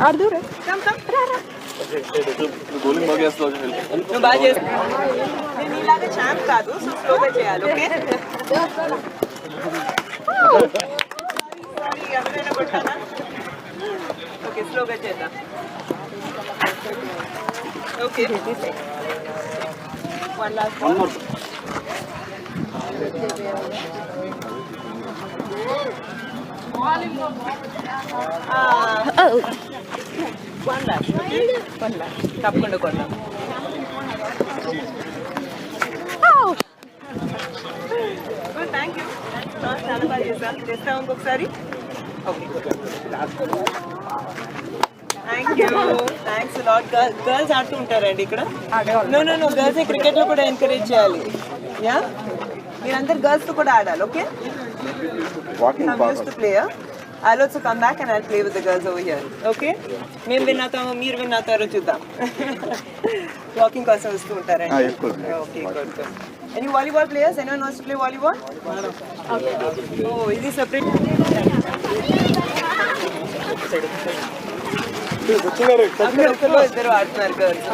ఆడుదురే come come రా రా bowling బాగా చేస్తావు నువ్వు బాగా చేస్తా నేను ఇలాగే ఛాంప్ కాదు సో స్లోగా చేయాలి ఓకే సారీ ఎవరైనా కొట్టానా ఓకే స్లోగా చేద్దాం okay one last one more one last one last తప్పకుండా కొడదాం థ్యాంక్ యూ చాలా బాగా చేశాను చేస్తాం ఇంకొకసారి okay thank you thanks lot girls ఆడుతూ ఉంటారండి ఇక్కడ నో నో నో గర్ల్స్ క్రికెట్లో కూడా ఎంకరేజ్ చేయాలి యా మీరందరు గర్ల్స్తో కూడా ఆడాలి okay Walking I'm used to play. Huh? I'll also come back and I'll play with the girls over here. Okay? మేము విన్ అవుతామో మీరు విన్ అవుతారో చూద్దాం వాకింగ్ కోసం వస్తూ ఉంటారండి Ah, yes, good. Okay good good any volleyball players any wants to play volleyball ఓ ఇది separate ఒకరిలో ఇద్దరు ఆడుతున్నారు గర్ల్స్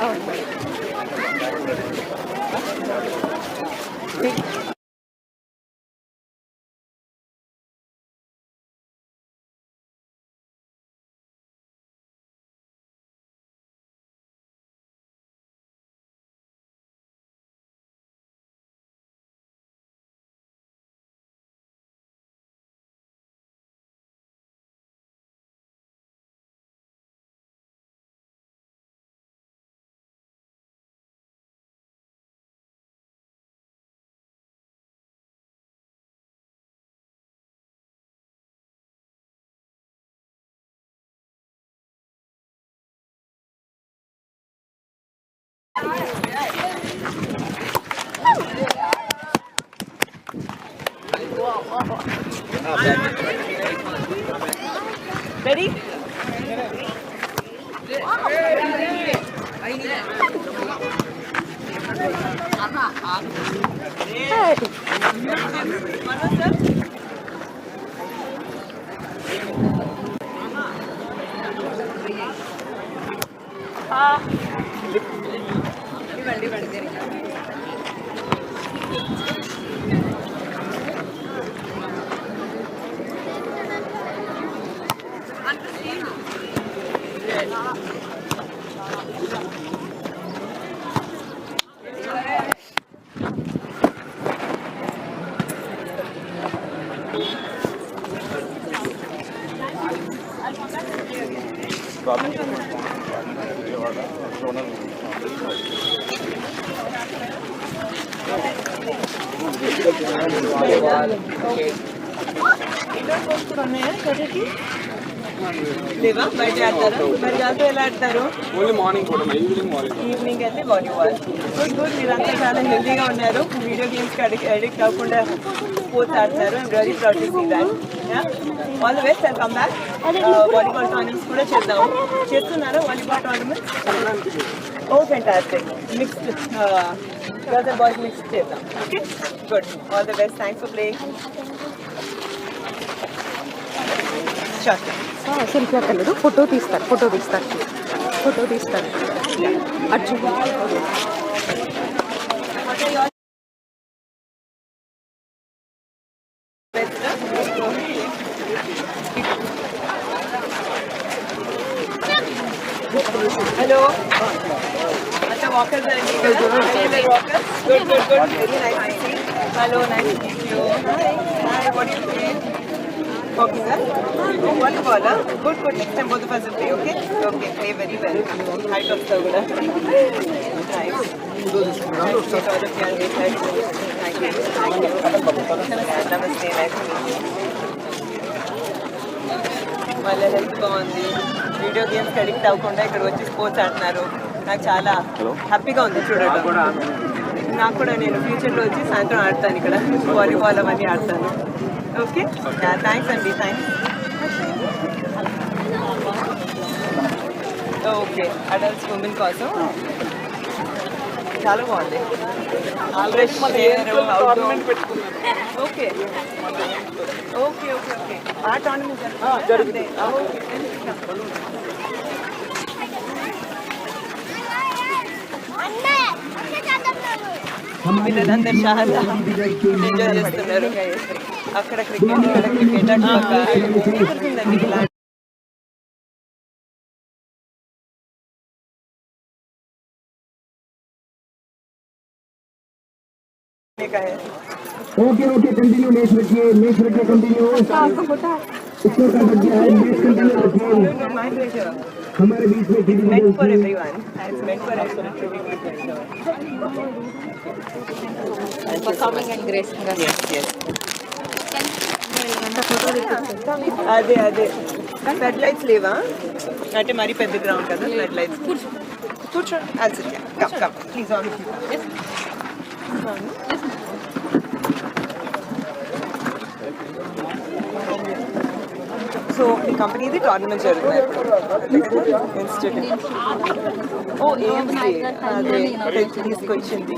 Ready? Hey. Uh. വണ്ടി പഠിച്ചിരിക്കുന്നത് ఆడతారు ఓన్లీ మార్నింగ్ కూడా ఈవినింగ్ మార్నింగ్ ఈవినింగ్ అయితే వాలీబాల్ గుడ్ గుడ్ మీరంతా చాలా హెల్తీగా ఉన్నారు. వీడియో గేమ్స్కి అడిక్ట్ అడిక్ట్ అవ్వకుండా స్పోర్ట్స్ ఆడతారు very proud to see that all the best I'll come back volleyball tournaments కూడా చేద్దాం. చేస్తున్నారా volleyball tournaments oh fantastic mixed girls and boys mix చేద్దాం. Okay good all the best thanks for playing అక్కర్లేదు. Photo తీస్తారు. Photo తీస్తారు. Photo दीस्तर Arjun hello. अच्छा walkers walkers good good good very nice hello nice okay sir one call good good next time బోధ okay okay play very well height వస్తావు కూడా నమస్తే మళ్ళీ హెల్త్ బాగుంది వీడియో గేమ్స్ అడిక్ట్ అవ్వకుండా ఇక్కడ వచ్చి స్పోర్ట్స్ ఆడుతున్నారు నాకు చాలా హ్యాపీగా ఉంది చూడటం నాకు కూడా నేను ఫ్యూచర్లో వచ్చి సాయంత్రం ఆడతాను ఇక్కడ వాలీబాల్ అవన్నీ ఆడతాను Okay? Yeah, thanks Andy, thanks. Okay adults women కోసం చాలా బాగుంది fresh tournament okay okay okay okay ఆ టోర్నమెంట్ జరుగుతుంది పిల్లలందరూ చాలా ఎంజాయ్ చేస్తున్నారు అక్కడ క్రికెట్ ఇక్కడ క్రికెట్ అటు పక్క ఉంటుందండి ఇలా का है ओके ओके कंटिन्यू मैच रखिए मैच रखिए कंटिन्यू स्कोर का बच गया है मैच कंटिन्यू रखिए my pleasure हमारे बीच में TV meant for everyone it's meant for everyone performing and grace yes yes అదే అదే. ఫ్లడ్ లైట్స్ లేవా? అంటే మరీ పెద్ద గ్రౌండ్ కదా ఫ్లడ్ లైట్స్ కూర్చో. Answer come come please on so ఈ కంపెనీది టోర్నమెంట్ జరుగుతున్నాయి ఇన్స్టిట్యూట్ ఓ అదే తీసుకొచ్చింది.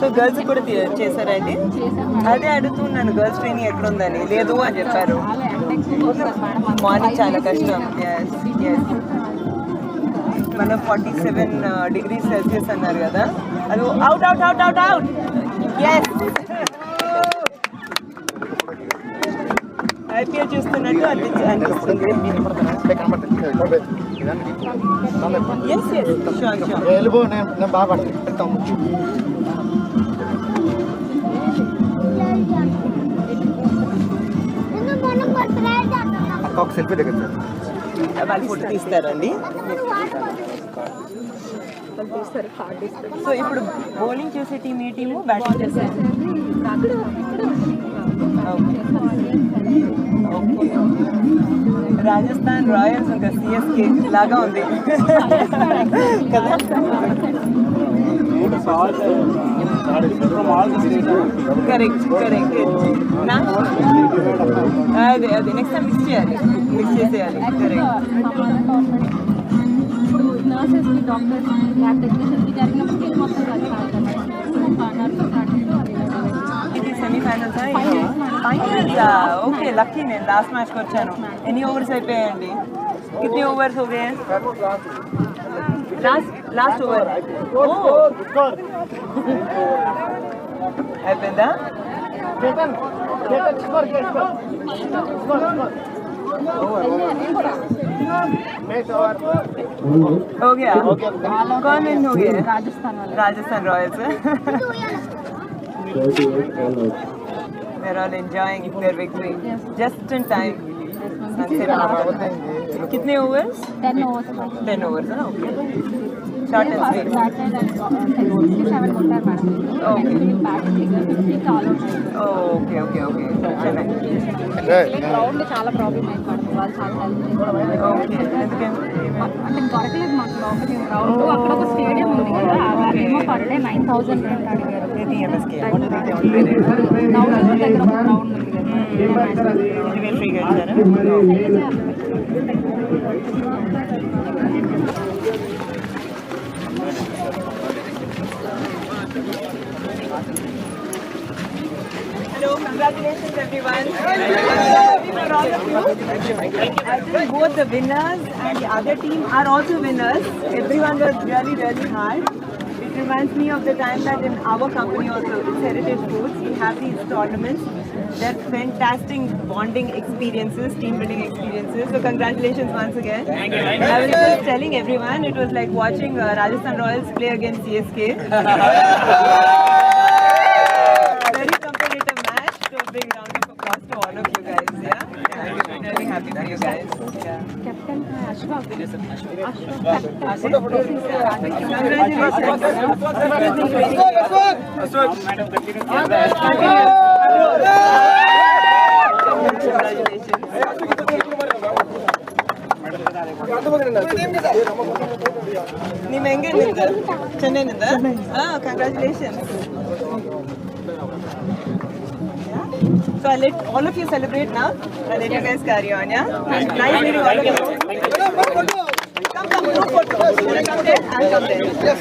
సో గర్ల్స్ కూడా తీ- చేశారా ఇది? చేశాను అదే అడుగుతున్నాను గర్ల్స్ ట్రైనింగ్ ఎక్కడ ఉందని లేదు అని చెప్పారు. మార్నింగ్ చాలా కష్టం. ఎస్ ఎస్ మన ఫార్టీ సెవెన్ డిగ్రీ సెల్సియస్ అన్నారు కదా. అది out out out out out yes IPL చూస్తున్నట్టు అనిపించి అనిపిస్తుంది. ఎస్ ఎస్ షూర్ బాగా ఒక సెల్ఫీ దగ్గర వాళ్ళు ఫోటో తీస్తారండి. సో ఇప్పుడు బౌలింగ్ చేసే టీం ఈ టీము? బ్యాటింగ్ చేసే అక్కడ ఇక్కడ ఓకే. రాజస్థాన్ రాయల్స్ ఇంకా సిఎస్కే లాగా ఉంది. కదా? కరెక్ట్ కరెక్ట్ నా అదే అదే నెక్స్ట్ టైం మిక్స్ చేయాలి మిక్స్ చేసేయాలి కరెక్ట్ నర్సెస్కి డాక్టర్స్ ల్యాబ్ టెక్నీషియన్స్కి జరిగినప్పుడు మొత్తం నర్సెస్ ఇది సెమీఫైనల్స్ ఫైనల్స్ ఓకే లక్కీ నేను లాస్ట్ మ్యాచ్కి వచ్చాను ఎన్ని ఓవర్స్ అయిపోయాయండి కితనే ఓవర్స్ हो गए हैं లాస్ట్ లాస్ట్ ఓవర్ అయిపోయిందా हो गया कौन विन हो गया రాజస్థాన్ వాళ్ళు Rajasthan Royals They're all enjoying their victory just in time. Sunset after. कितने overs ten overs ten overs है okay short and sweet. Okay okay okay crowd చాలా ప్రాబ్లం అయిపోతుంది వాళ్ళు చాలా అంటే దొరకలేదు మాకు లోపలి క్రౌడ్ అక్కడ ఒక స్టేడియం ఉంది కదా అదేమో per day nine thousand rent అడిగారు దగ్గర ఒక గ్రౌండ్ ఉంది కదా ఫ్రీగా ఇచ్చారా Hello, congratulations everyone. I think both the winners and the other team are also winners. Everyone was really, really hard. It reminds me of the time that in our company also, it's Heritage Foods, we have these tournaments. They're fantastic bonding experiences, team building experiences. So congratulations once again. Thank you. I was just telling everyone, it was like watching uh, Rajasthan Royals play against CSK. ನಿಮ್ಮ ಹೆಂಗೇನಿಂದ ಚೆನ್ನೈನಿಂದ ಹಾಂ congratulations So I'll let all of you celebrate now. I'll let you guys carry on, yeah? Nice meeting all of you. Wanna come. Yes.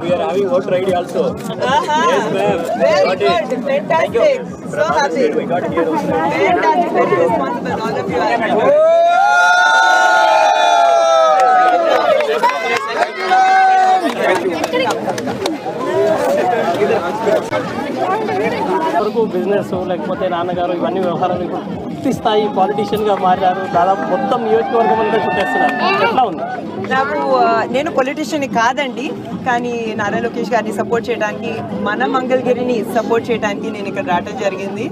We are having voter ID also. Uh-huh. Very good. Fantastic. So happy. We got here also. Fantastic. Very responsible. All of you are. వరకు business లేకపోతే నాన్నగారు ఇవన్నీ వ్యవహారాలు పూర్తి స్థాయి పాలిటీషియన్గా మారారు. దాదాపు మొత్తం నియోజకవర్గం అంతా చుట్టేస్తున్నారు. ఎట్లా ఉంది? నాకు నేను పొలిటీషియన్ కాదండి కానీ నారా లోకేష్ గారిని సపోర్ట్ చేయడానికి మన మంగళగిరిని సపోర్ట్ చేయడానికి నేను ఇక్కడ రావటం జరిగింది.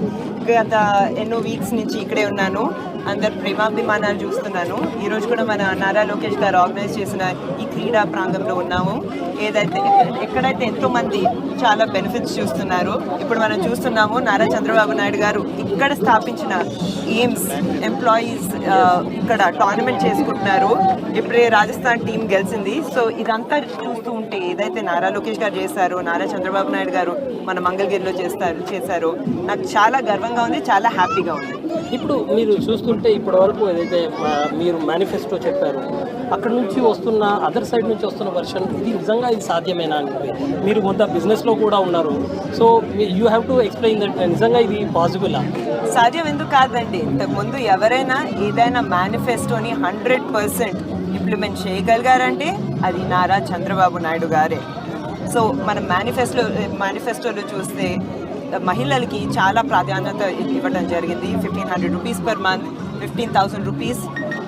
గత ఎన్నో వీక్స్ నుంచి ఇక్కడే ఉన్నాను. అందరు ప్రేమాభిమానాలు చూస్తున్నాను. ఈరోజు కూడా మన నారా లోకేష్ గారు ఆర్గనైజ్ చేసిన ఈ క్రీడా ప్రాంగంలో ఉన్నాము. ఏదైతే ఎక్కడైతే ఎంతో మంది చాలా బెనిఫిట్స్ చూస్తున్నారు ఇప్పుడు మనం చూస్తున్నాము నారా చంద్రబాబు నాయుడు గారు ఇక్కడ స్థాపించిన ఎయిమ్స్ ఎంప్లాయీస్ ఇక్కడ టోర్నమెంట్ చేసుకుంటున్నారు. ఇప్పుడే రాజస్థాన్ టీం గెలిచింది. సో ఇదంతా చూస్తూ ఉంటే ఏదైతే నారా లోకేష్ గారు చేశారో నారా చంద్రబాబు నాయుడు గారు మన మంగళగిరిలో చేస్తారు చేశారో నాకు చాలా గర్వంగా ఉంది చాలా హ్యాపీగా ఉంది. ఇప్పుడు మీరు చూస్తుంటే ఇప్పటి వరకు ఏదైతే మీరు మేనిఫెస్టో చెప్పారు అక్కడ నుంచి వస్తున్న అదర్ సైడ్ నుంచి వస్తున్న వర్షన్ ఇది నిజంగా ఇది సాధ్యమేనా అని. మీరు కొంత బిజినెస్లో కూడా ఉన్నారు. So you have to explain that నిజంగా ఇది పాసిబులా సాధ్యం ఎందుకు కాదండి? ఇంతకుముందు ఎవరైనా ఏదైనా మేనిఫెస్టోని హండ్రెడ్ పర్సెంట్ ఇంప్లిమెంట్ చేయగలిగారంటే అది నారా చంద్రబాబు నాయుడు గారే. సో మనం మేనిఫెస్టో మేనిఫెస్టోలో చూస్తే మహిళలకి చాలా ప్రాధాన్యత ఇవ్వడం జరిగింది. Fifteen hundred rupees per month fifteen thousand rupees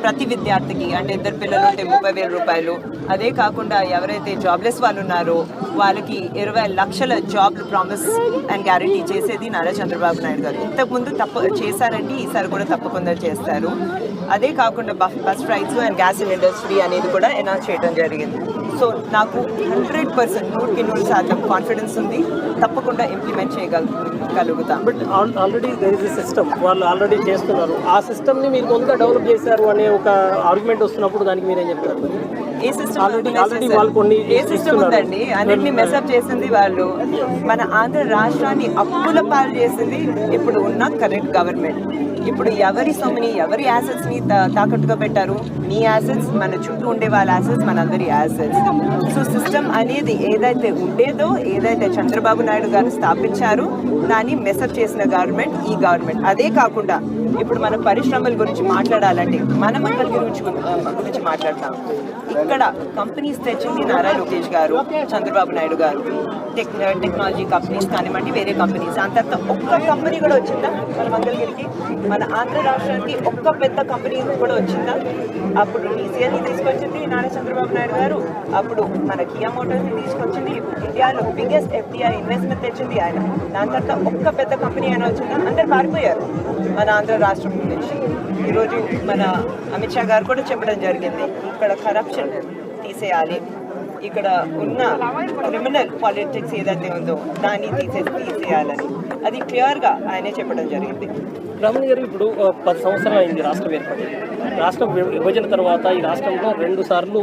ప్రతి విద్యార్థికి అంటే ఇద్దరు పిల్లలు ఉంటే ముప్పై వేల రూపాయలు. అదే కాకుండా ఎవరైతే జాబ్లెస్ వాళ్ళు ఉన్నారో వాళ్ళకి ఇరవై లక్షల జాబ్లు ప్రామిస్ అండ్ గ్యారంటీ చేసేది నారా చంద్రబాబు నాయుడు గారు. ఇంతకుముందు తప్ప చేశారండి ఈసారి కూడా తప్పకుండా చేస్తారు. అదే కాకుండా bus bus and gas cylinders free అనేది కూడా అనౌన్స్ చేయడం జరిగింది. సో నాకు హండ్రెడ్ పర్సెంట్ నూటికి నూరు శాతం కాన్ఫిడెన్స్ ఉంది. తప్పకుండా ఇంప్లిమెంట్ చేయగలుగుతాం. But already there is system వాళ్ళు ఆల్రెడీ చేస్తున్నారు. ఆ సిస్టమ్ని మీరు కొంత డెవలప్ చేశారు అనే ఒక ఆర్గ్యుమెంట్ వస్తున్నప్పుడు దానికి మీరేం చెప్తారు? ఏ సిస్టమ్ ఏ సిస్టమ్. ఉందండి? అన్నింటినీ మెసప్ చేసింది వాళ్ళు. మన ఆంధ్ర రాష్ట్రాన్ని అప్పుల పాలు చేసింది ఇప్పుడు ఉన్న కరెంట్ గవర్నమెంట్ ఇప్పుడు ఎవరి సొమ్ముని ఎవరి assets ని తా- తాకట్టుగా పెట్టారు? మీ యాసెట్స్ మన చుట్టూ ఉండే వాళ్ళ యాసెట్స్ మనందరి యాసెట్స్ సో సిస్టమ్ అనేది ఏదైతే ఉండేదో ఏదైతే చంద్రబాబు నాయుడు గారు స్థాపించారో దాన్ని మెసప్ చేసిన గవర్నమెంట్ ఈ గవర్నమెంట్ అదే కాకుండా ఇప్పుడు మన పరిశ్రమల గురించి మాట్లాడాలంటే మన మంగళగిరి గురించి గురించి మాట్లాడతాం. ఇక్కడ కంపెనీస్ తెచ్చింది నారా లోకేష్ గారు చంద్రబాబు నాయుడు గారు. టెక్ టెక్నాలజీ కంపెనీస్ కానివ్వండి వేరే కంపెనీస్ అంతంత ఒక్క కంపెనీ కూడా వచ్చిందా? మన మంగళగిరికి మన ఆంధ్ర రాష్ట్రానికి ఒక్క పెద్ద కంపెనీ కూడా వచ్చిందా? అప్పుడు టీసీఎల్ని తీసుకొచ్చింది నారా చంద్రబాబు నాయుడు గారు. అప్పుడు మన కియా మోటార్స్ని తీసుకొచ్చింది ఇండియాలో బిగ్గెస్ట్ ఎఫ్డిఐ ఇన్వెస్ట్మెంట్ తెచ్చింది ఆయన. దాని తర్వాత ఒక్క పెద్ద కంపెనీ అయినా వచ్చిందా అందరు పారిపోయారు. మన ఆంధ్ర రాష్ట్రం నుంచి. ఈరోజు మన అమిత్ షా గారు కూడా చెప్పడం జరిగింది ఇక్కడ కరప్షన్ తీసేయాలి. ఇక్కడ ఉన్న క్రిమినల్ పాలిటిక్స్ ఏదైతే ఉందో దాన్ని తీసేసి తీసేయాలని. అది క్లియర్గా ఆయనే చెప్పడం జరిగింది. రమణ గారు ఇప్పుడు పది సంవత్సరాలు అయింది రాష్ట్రం ఏర్పడి. రాష్ట్రం విభజన తర్వాత ఈ రాష్ట్రంలో రెండు సార్లు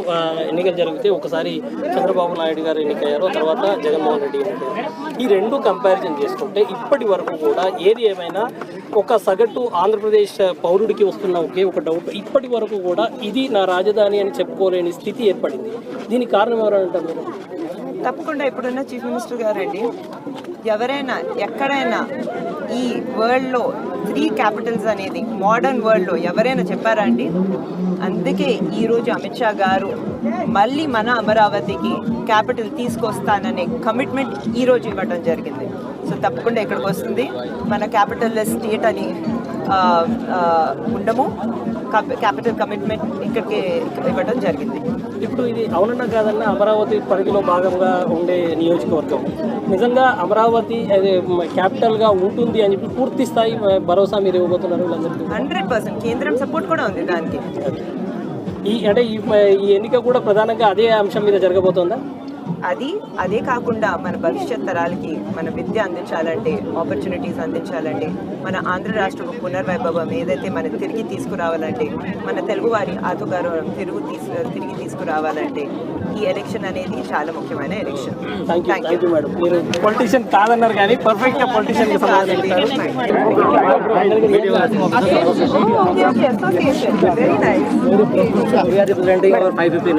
ఎన్నికలు జరిగితే ఒకసారి చంద్రబాబు నాయుడు గారు ఎన్నికయ్యారు తర్వాత జగన్మోహన్ రెడ్డి ఎన్నికయ్యారు. ఈ రెండు కంపారిజన్ చేసుకుంటే ఇప్పటి వరకు కూడా ఏది ఏమైనా ఒక సగటు ఆంధ్రప్రదేశ్ పౌరుడికి వస్తున్న ఒకే ఒక డౌట్ ఇప్పటి వరకు కూడా ఇది నా రాజధాని అని చెప్పుకోలేని స్థితి ఏర్పడింది. దీనికి కారణం మీరు? తప్పకుండా ఇప్పుడున్న చీఫ్ మినిస్టర్ గారండి ఎవరైనా ఎక్కడైనా ఈ వరల్డ్లో త్రీ క్యాపిటల్స్ అనేది మోడర్న్ వరల్డ్లో ఎవరైనా చెప్పారా అండి? అందుకే ఈరోజు అమిత్ షా గారు మళ్ళీ మన అమరావతికి క్యాపిటల్ తీసుకొస్తాననే కమిట్మెంట్ ఈరోజు ఇవ్వడం జరిగింది. సో తప్పకుండా ఇక్కడికి వస్తుంది. మన క్యాపిటల్ స్టేట్ అని ఉండము. క్యాపిటల్ కమిట్మెంట్ ఇక్కడికి ఇవ్వడం జరిగింది. ఇప్పుడు ఇది అవునన్నా కాదన్నా అమరావతి పరిధిలో భాగంగా ఉండే నియోజకవర్గం. నిజంగా అమరావతి అది క్యాపిటల్గా ఉంటుంది అని చెప్పి పూర్తి స్థాయి భరోసా మీరు ఇవ్వబోతున్నారు వీళ్ళందరికీ హండ్రెడ్ పర్సెంట్ కేంద్రం సపోర్ట్ కూడా ఉంది దానికి. ఈ అంటే ఈ ఎన్నిక కూడా ప్రధానంగా అదే అంశం మీద జరగబోతోందా? అది అదే కాకుండా మన భవిష్యత్ తరాలకి మన విద్య అందించాలంటే ఆపర్చునిటీస్ అందించాలంటే మన ఆంధ్ర రాష్ట్ర పునర్వైభవం ఏదైతే మనం తిరిగి తీసుకురావాలంటే మన తెలుగువారి ఆతుగారు తిరుగు తీసు తిరిగి తీసుకురావాలంటే ఈ ఎలక్షన్ అనేది చాలా ముఖ్యమైన election thank you thank you madam మీరు పొలిటీషియన్ కాదన్నారు కానీ పర్ఫెక్ట్ గా పొలిటీషియన్ కి సమాధానం very nice we are representing our five fifty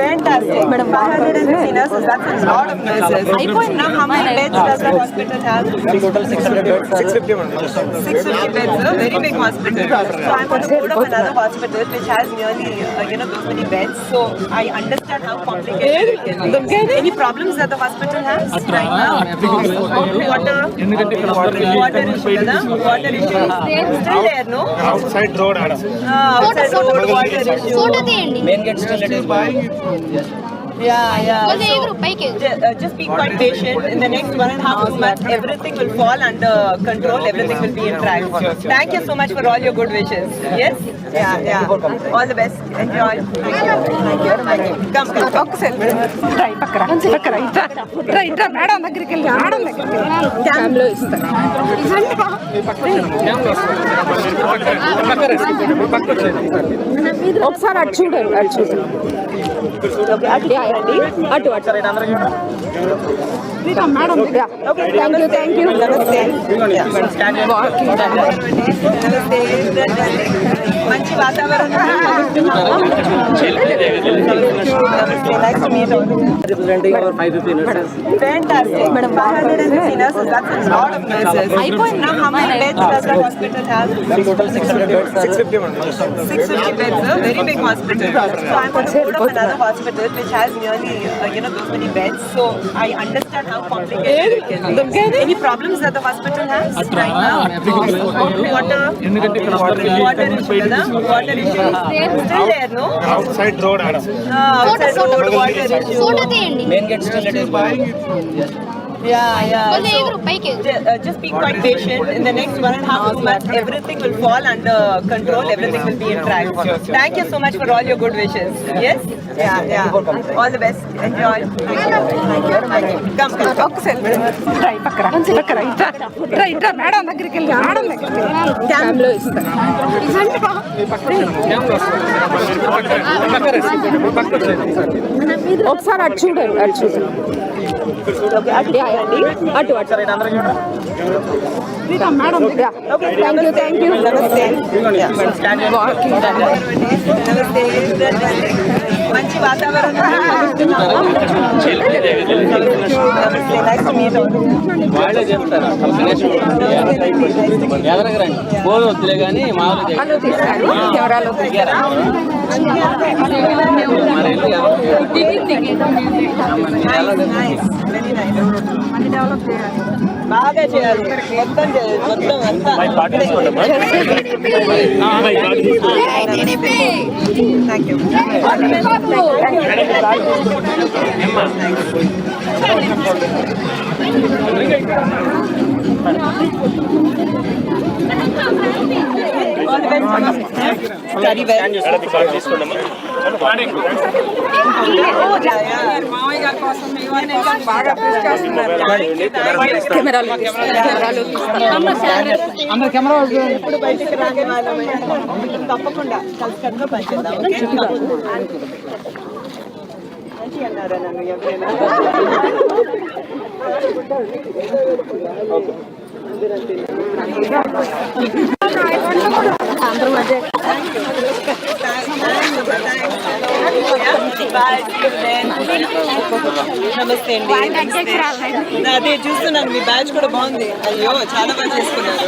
Fantastic. Madam, 550 nurses, that's a lot of nurses. Now, how many beds does the hospital have? Total six hundred beds 650 beds, a very big hospital. So I'm on the board of another hospital which has nearly, uh, you know, those many beds. So I understand how Uh, main gate still boy Yeah, yeah. కొంచెం So- ఎగురు పైకి ఎగురు. Ju- uh, just be quite patient. In the next one and a half months, everything will fall under control. Everything will be in track. Thank you so much for all your good wishes. Yes? Yeah, yeah. All the best. Enjoy. Thank you. Thank you. Thank you. Come, come. come. రా ఈ పక్కన పక్కన ఇట్రా రా ఇట్రా madam దగ్గరికి వెళ్ళి madam దగ్గరికి వెళ్ళి క్యామ్లో ఇస్తారు ఒకసారి అటు చూడండి అటు చూడండి Yeah, yeah. అటు అటు Sriram madam thank you thank you నమస్తే నమస్తే మంచి వాతావరణం నమస్తే nice to meet representing our five fifty nurses Fantastic. Madam, 550 nurses, that's a lot of nurses. Now, how many beds does the hospital have? Total six hundred beds 650 beds, a very big hospital. So I'm on the board of another hospital which has nearly, uh, you know, those many beds. So I understand how complicated it can be. Any problems that the hospital has right now? Water, water issue, kada? Water issue. Still there, no? outside road ఆడ Uh, outside road, water issue. Still it is boy Yeah, yeah. కొంచెం So- ఎగురు పైకి ఎగురు. Ju- uh, just be quite patient. In the next one and a half months, everything will fall under control. Everything will be in track. Thank you so much for all your good wishes. Yes? Yeah, yeah. All the best. Enjoy. Thank you. Thank you. Thank you. Come, come. ఒకసారి రా ఈ పక్కన పక్కన ఇట్రా రా ఇట్రా madam దగ్గరికి వెళ్ళి మేడం దగ్గరికి వెళ్ళి క్యామ్లో ఇస్తారు ఒకసారి అటు చూడండి అటు చూడండి యా. అటు అటు. Madam. Thank you. Thank you. మంచి వాతావరణం. వద్దులే కానీ మామూలు కెమెరాలో తీస్తారు మరి ఇల్లు వెరీ నైస్ బాగా చేయాలి మొత్తం చేయాలి మొత్తం అంతా థ్యాంక్ యూ స్టడీ వెల్ కెమెరాలో తీస్తారు కెమెరాలో తీస్తారు ఇప్పుడు బయటికి రాని వాళ్ళమే తప్పకుండా కలిసి కట్టుగా పనిచేద్దాం ఓకే మంచిగా అన్నారా నన్ను ఎవరైనా నమస్తే అండి అదే చూస్తున్నాను మీ బ్యాచ్ కూడా బాగుంది అయ్యో చాలా బాగా చేసుకున్నారు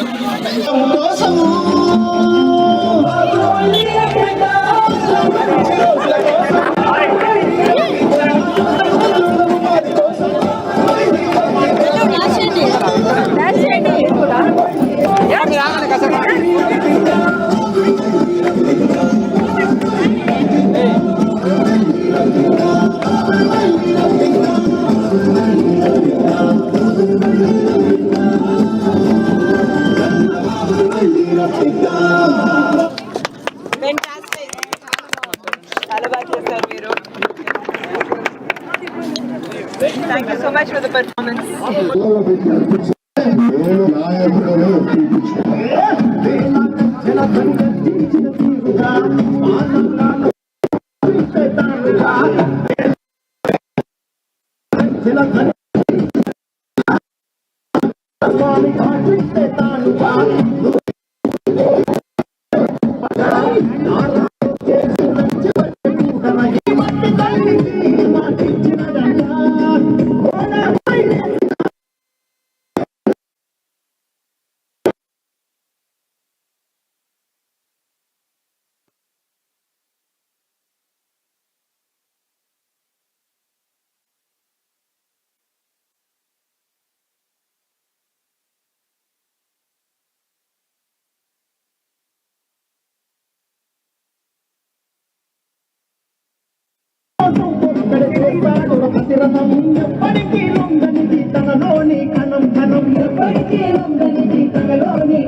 performance. పడితే ఉందని పగలోని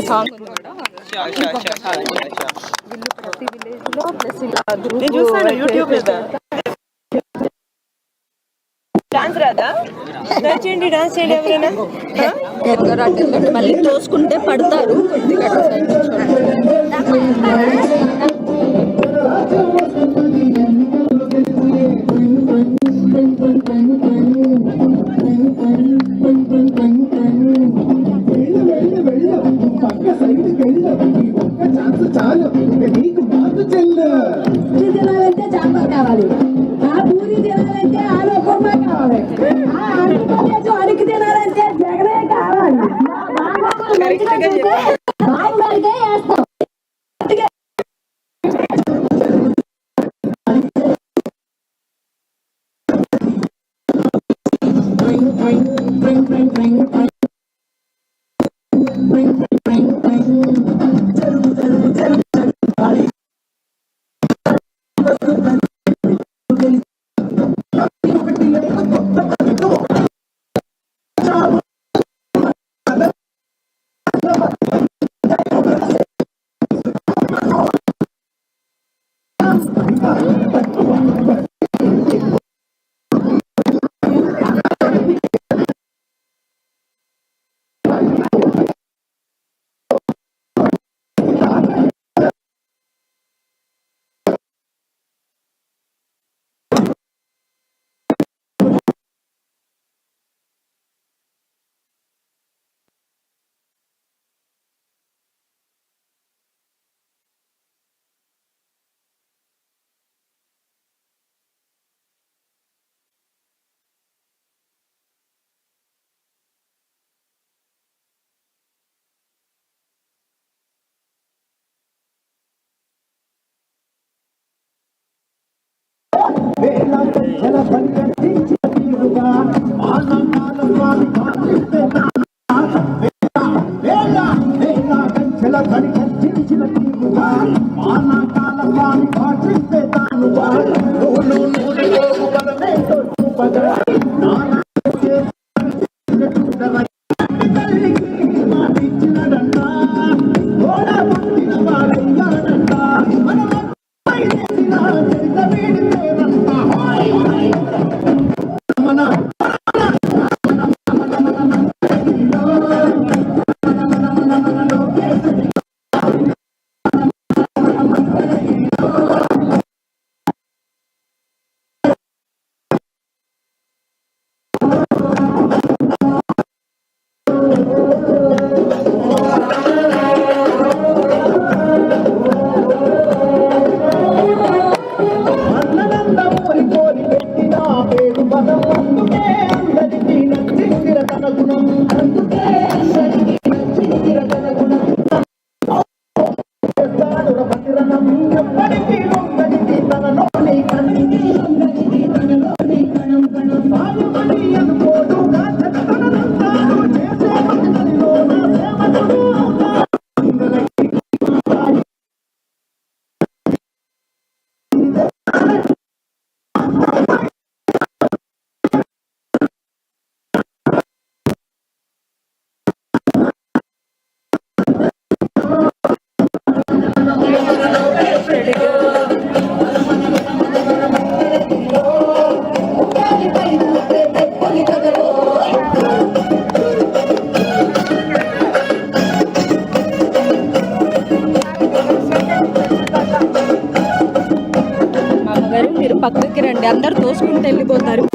కూడా సాంగ్ ఉంది వీళ్ళు మళ్ళీ తోసుకుంటే పడతారు కొద్దిగా se los పక్కకి అందరు తోసుకుంటూ వెళ్ళిపోతారు.